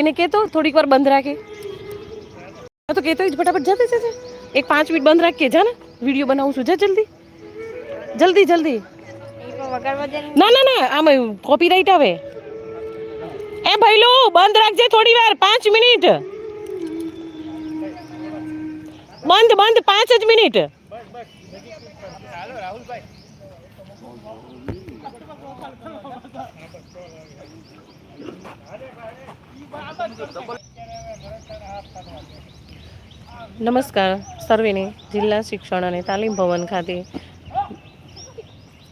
ભાઈને કહેતો થોડીક વાર બંધ રાખે હા તો કહેતો જ ફટાફટ જતે જતે એક પાંચ મિનિટ બંધ રાખીએ જા ને વિડીયો બનાવું છું જા જલ્દી જલ્દી જલ્દી ના ના ના આમાં કોપીરાઇટ આવે એ ભઈલો બંધ રાખજે થોડી વાર પાંચ મિનિટ બંધ બંધ પાંચ જ મિનિટ નમસ્કાર. સર્વેને જિલ્લા શિક્ષણ અને તાલીમ ભવન ખાતે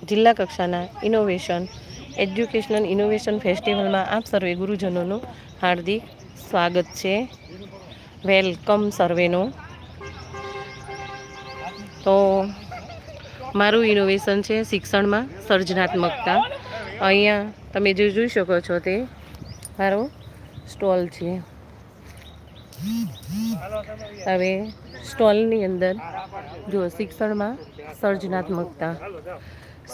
જિલ્લા કક્ષાના ઇનોવેશન એજ્યુકેશનલ ઇનોવેશન ફેસ્ટિવલમાં આપ સર્વે ગુરુજનોનું હાર્દિક સ્વાગત છે. વેલકમ સર્વેનો. તો મારું ઇનોવેશન છે શિક્ષણમાં સર્જનાત્મકતા. અહીંયા તમે જે જોઈ શકો છો તે. મારો સ્ટોલ છે હવે સ્ટોલની અંદર જો શિક્ષણમાં સર્જનાત્મકતા.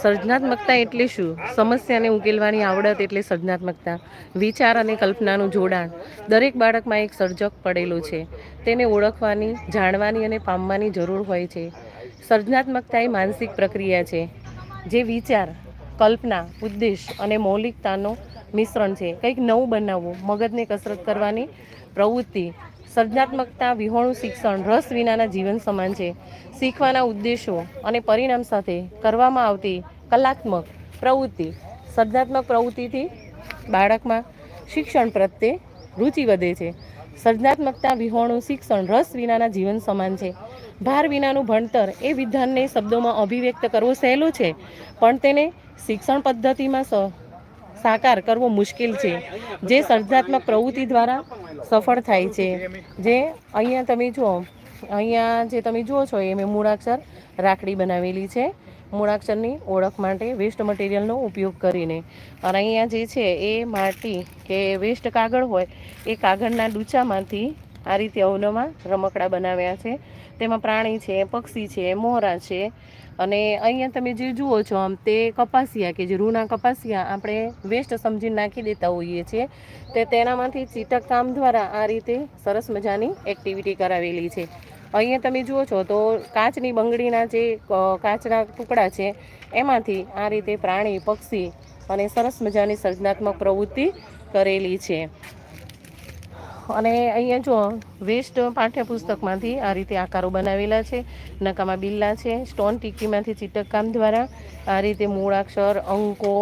સર્જનાત્મકતા એટલે શું? સમસ્યાને ઉકેલવાની આવડત એટલે સર્જનાત્મકતા. વિચાર અને કલ્પનાનું જોડાણ. દરેક બાળકમાં એક સર્જક પડેલું છે. તેને ઓળખવાની, જાણવાની અને પામવાની જરૂર હોય છે. સર્જનાત્મકતા એ માનસિક પ્રક્રિયા છે. જે વિચાર, કલ્પના, ઉદ્દેશ અને મૌલિકતાનો મિશ્રણ છે. કંઈક નવું બનાવવું, મગજને કસરત કરવાની પ્રવૃત્તિ, સર્જનાત્મકતા, વિહોણું શિક્ષણ, રસ વિનાના જીવન સમાન છે. શીખવાના ઉદ્દેશો અને પરિણામ સાથે કરવામાં આવતી કલાત્મક પ્રવૃત્તિ, સર્જનાત્મક પ્રવૃત્તિથી બાળકમાં શિક્ષણ પ્રત્યે રુચિ વધે છે. સર્જનાત્મકતા, વિહોણું શિક્ષણ, રસ વિનાના જીવન સમાન છે. ભાર વિનાનું ભણતર એ વિધાનને શબ્દોમાં અભિવ્યક્ત કરવો સહેલું છે, પણ તેને શિક્ષણ પદ્ધતિમાં સાકાર કરવો મુશ્કેલ છે. જે સર્જનાત્મક પ્રવૃત્તિ દ્વારા સફળ થાય છે. જે અહીંયા તમે જુઓ, અહીંયા જે તમે જુઓ છો એ મેં મૂળાક્ષર રાખડી બનાવેલી છે. મૂળાક્ષરની ઓળખ માટે વેસ્ટ મટીરિયલનો ઉપયોગ કરીને. અને અહીંયા જે છે એ માટી કે વેસ્ટ કાગળ હોય, એ કાગળના ડૂચામાંથી આ રીતે અવનવા રમકડા બનાવ્યા છે. તેમાં પ્રાણી છે, પક્ષી છે, મોરા છે. અને અહીંયા તમે જે જુઓ છો, આમ તે કપાસિયા કે જે રૂના કપાસિયા આપણે વેસ્ટ સમજીને નાખી દેતા હોઈએ છીએ. તે તેનામાંથી ચીટક કામ દ્વારા આ રીતે સરસ મજાની એક્ટિવિટી કરાવેલી છે. અહીંયા તમે જુઓ છો તો કાચની બંગડીના જે કાચના ટુકડા છે, એમાંથી આ રીતે પ્રાણી, પક્ષી અને સરસ મજાની સર્જનાત્મક પ્રવૃત્તિ કરેલી છે. અને અહીંયા જો વેસ્ટ પાઠ્યપુસ્તકમાંથી આ રીતે આકારો બનાવેલા છે, નકામા બિલ્લા છે, સ્ટોન ટીકીમાંથી ચિત્તકામ દ્વારા આ રીતે મૂળાક્ષર અંકો,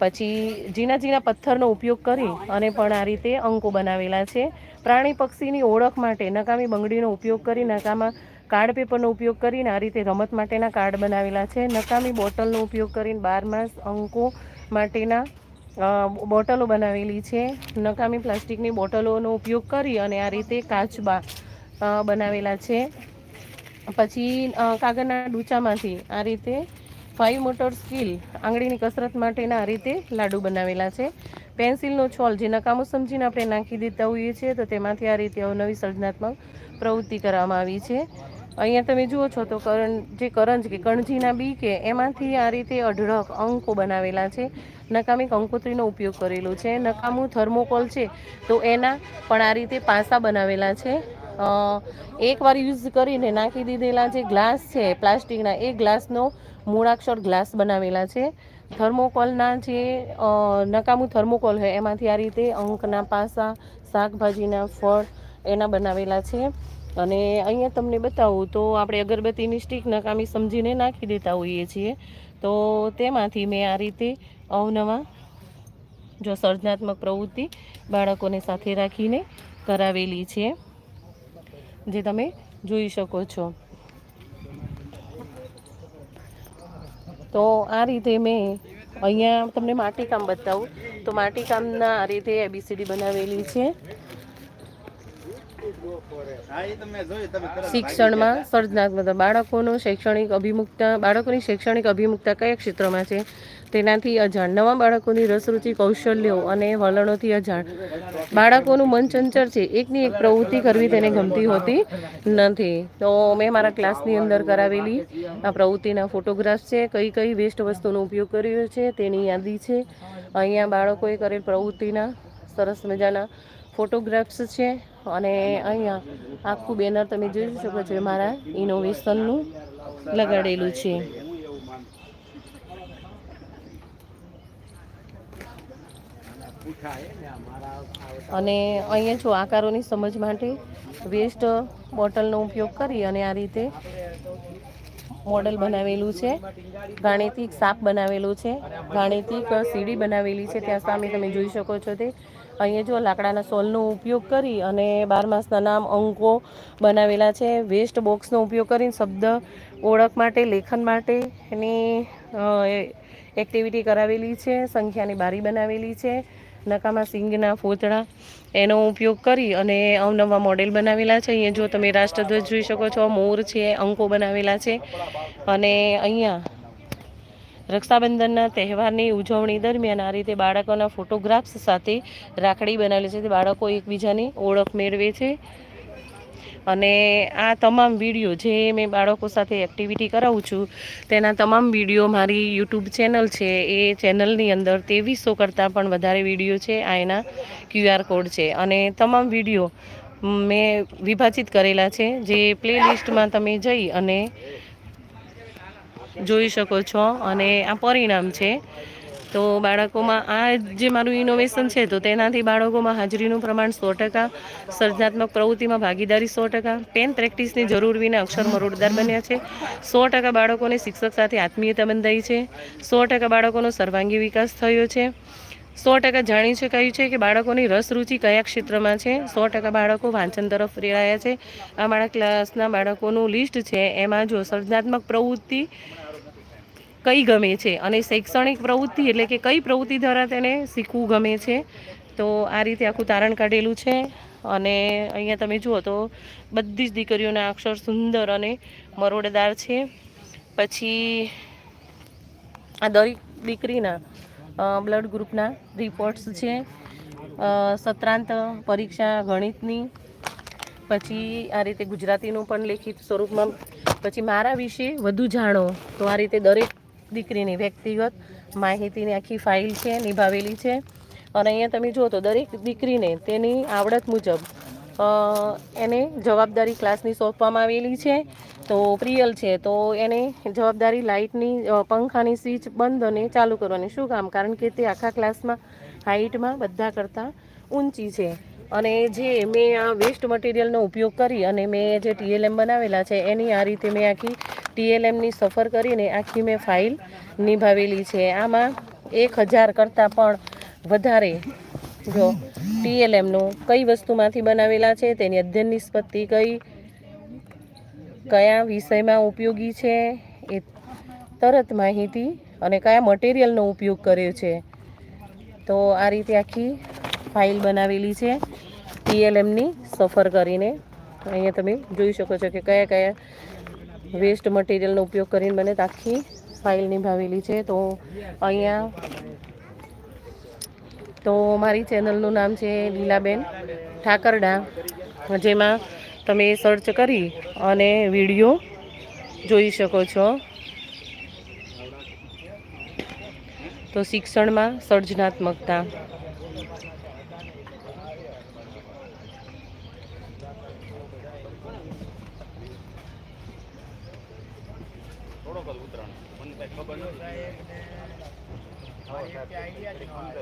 પછી ઝીણા ઝીણા પથ્થરનો ઉપયોગ કરી અને પણ આ રીતે અંકો બનાવેલા છે. પ્રાણી પક્ષીની ઓળખ માટે નકામી બંગડીનો ઉપયોગ કરી, નકામા કાર્ડ પેપરનો ઉપયોગ કરીને આ રીતે રમત માટેના કાર્ડ બનાવેલા છે. નકામી બોટલનો ઉપયોગ કરીને બારમાસ અંકો માટેના બોટલો બનાવેલી છે. નકામી પ્લાસ્ટિકની બોટલોનો ઉપયોગ કરી અને આ રીતે કાચબા બનાવેલા છે. પછી કાગળના ડૂચામાંથી આ રીતે ફાઈવ મોટર સ્કિલ આંગળીની કસરત માટેના આ રીતે લાડુ બનાવેલા છે. પેન્સિલનો છોલ જે નકામો સમજીને આપણે નાખી દેતા હોઈએ છીએ, તો તેમાંથી આ રીતે અવનવી સર્જનાત્મક પ્રવૃત્તિ કરવામાં આવી છે. અહીંયા તમે જુઓ છો તો કરણ, જે કરંજ કે કણજીના બી કે એમાંથી આ રીતે અઢળક અંકો બનાવેલા છે. નકામી કંકોત્રીનો ઉપયોગ કરેલો છે. નકામું થર્મોકોલ છે તો એના પણ આ રીતે પાસા બનાવેલા છે. એકવાર યુઝ કરીને નાખી દીધેલા જે ગ્લાસ છે, પ્લાસ્ટિકના, એ ગ્લાસનો મૂળાક્ષર ગ્લાસ બનાવેલા છે. થર્મોકોલના જે નકામું થર્મોકોલ હોય એમાંથી આ રીતે અંકના પાસા, શાકભાજીના ફળ એના બનાવેલા છે. અને અહીંયા તમને બતાવું તો આપણે અગરબત્તીની સ્ટીક નકામી સમજીને નાખી દેતા હોઈએ છીએ. તો તેમાંથી મેં આ રીતે અવનવા જો સર્જનાત્મક પ્રવૃત્તિ બાળકોને સાથે રાખીને કરાવેલી છે, જે તમે જોઈ શકો છો. તો આ રીતે મેં અહીંયા તમને માટીકામ બતાવું. તો માટીકામના આ રીતે એબીસીડી બનાવેલી છે. શિક્ષણમાં સર્જનાત્મકતા, બાળકોનો શૈક્ષણિક અભિમુખતા, બાળકોની શૈક્ષણિક અભિમુખતા કયા ક્ષેત્રમાં છે? તેનાથી અજાણ. નવા બાળકોની રસરૂચિ, કૌશલ્યો અને વલણોથી અજાણ. બાળકોનું મન ચંચળ છે. એકની એક પ્રવૃત્તિ કરવી તેને ગમતી હોતી નથી. તો મેં મારા ક્લાસની અંદર કરાવેલી. આ પ્રવૃત્તિના ફોટોગ્રાફ છે. કઈ કઈ વેસ્ટ વસ્તુનો ઉપયોગ કર્યો છે, તેની યાદી છે. અહીંયા બાળકોએ કરેલ પ્રવૃત્તિના સરસ મજાના ફોટોગ્રાફ્સ છે અને અહીંયા આખું બેનર તમે જોઈ શકો છો મારા ઇનોવેશનનું લગાડેલું છે. અને અહીંયા જો આકારોની સમજ માટે વેસ્ટ બોટલનો ઉપયોગ કરી અને આ રીતે મોડલ બનાવેલું છે. ગાણિતિક સાપ બનાવેલું છે. ગાણિતિક સીડી બનાવેલી છે. ત્યાં સામે તમે જોઈ શકો છો તે. અહીંયા જો લાકડાના સોલનો ઉપયોગ કરી અને બાર માસના નામ અંકો બનાવેલા છે. વેસ્ટ બોક્સનો ઉપયોગ કરીને શબ્દ ઓળખ માટે, લેખન માટે એની એક્ટિવિટી કરાવેલી છે. સંખ્યાની બારી બનાવેલી છે. નકામા સિંગના ફોતળા એનો ઉપયોગ કરી અને અવનવા મોડેલ બનાવેલા છે. અહીંયા જો તમે રાષ્ટ્રધ્વજ જોઈ શકો છો, મોર છે, અંકો બનાવેલા છે. અને અહીંયા રક્ષાબંધનના તહેવારની ઉજવણી દરમિયાન આ રીતે બાળકોના ફોટોગ્રાફ્સ સાથે રાખડી બનાવેલી છે. તે બાળકો એકબીજાની ઓળખ મેળવે છે. અને આ તમામ વીડિયો જે મેં બાળકો સાથે એક્ટિવિટી કરાવું છું, તેના તમામ વીડિયો મારી યુટ્યુબ ચેનલ છે. એ ચેનલની અંદર ત્રેવીસો કરતાં પણ વધારે વીડિયો છે. આ એના ક્યુઆર કોડ છે. અને તમામ વીડિયો મેં વિભાજિત કરેલા છે. જે પ્લે લિસ્ટમાં તમે જઈ અને જોઈ શકો છો અને આ પરિણામ છે. તો બાળકોમાં આ જે મારું ઇનોવેશન છે, તો તેનાથી બાળકોમાં હાજરીનું પ્રમાણ સો ટકા, સર્જનાત્મક પ્રવૃત્તિમાં ભાગીદારી સો ટકા પેન પ્રેક્ટિસની જરૂર વિના અક્ષર મરોડદાર બન્યા છે. સો ટકા બાળકોને શિક્ષક સાથે આત્મીયતા બંધાઈ છે. સો ટકા બાળકોનો સર્વાંગી વિકાસ થયો છે. સો ટકા જાણી શકાયું છે કે બાળકોની રસ રુચિ કયા ક્ષેત્રમાં છે. સો ટકા બાળકો વાંચન તરફ પ્રેરાયા છે. આ મારા ક્લાસના બાળકોનું લિસ્ટ છે. એમાં જો સર્જનાત્મક પ્રવૃત્તિ કઈ ગમે છે અને શૈક્ષણિક પ્રવૃત્તિ એટલે કે કઈ પ્રવૃત્તિ દ્વારા તેને શીખવું ગમે છે તો આ રીતે આખું તારણ કાઢેલું છે અને અહીંયા તમે જુઓ તો બધી જ દીકરીઓના અક્ષર સુંદર અને મરોડદાર છે. પછી આ દરેક દીકરીના બ્લડ ગ્રુપના રિપોર્ટ્સ છે. સત્રાંત પરીક્ષા ગણિતની, પછી આ રીતે ગુજરાતીનું પણ લેખિત સ્વરૂપમાં, પછી મારા વિશે વધુ જાણો તો આ રીતે દરેક દીકરીની વ્યક્તિગત માહિતીની આખી ફાઇલ છે, નિભાવેલી છે. અને અહીંયા તમે જુઓ તો દરેક દીકરીને તેની આવડત મુજબ એને જવાબદારી ક્લાસની સોંપવામાં આવેલી છે. તો પ્રિયલ છે, તો એને જવાબદારી લાઇટની પંખાની સ્વિચ બંધ અને ચાલુ કરવાની. શું કામ? કારણ કે તે આખા ક્લાસમાં હાઇટમાં બધા કરતાં ઊંચી છે. અને જે મેં આ વેસ્ટ મટીરિયલનો ઉપયોગ કરી અને મેં જે ટીએલએમ બનાવેલા છે, એની આ રીતે મેં આખી ટીએલએમની સફર કરીને આખી મેં ફાઇલ નિભાવેલી છે. આમાં એક હજાર કરતાં પણ વધારે જો ટીએલએમનું કઈ વસ્તુમાંથી બનાવેલા છે, તેની અધ્યયન નિષ્પત્તિ કઈ, કયા વિષયમાં ઉપયોગી છે, એ તરત માહિતી અને કયા મટીરિયલનો ઉપયોગ કર્યો છે. તો આ રીતે આખી ફાઇલ બનાવેલી છે ટીએલએમની સફર કરીને. અહીંયા તમે જોઈ શકો છો કે કયા કયા વેસ્ટ મટીરિયલનો ઉપયોગ કરીને મને આખી ફાઇલ નિભાવેલી છે. તો અહીંયા તો મારી ચેનલનું નામ છે લીલાબેન ઠાકરડા, જેમાં તમે સર્ચ કરી અને વીડિયો જોઈ શકો છો. તો શિક્ષણમાં સર્જનાત્મકતા.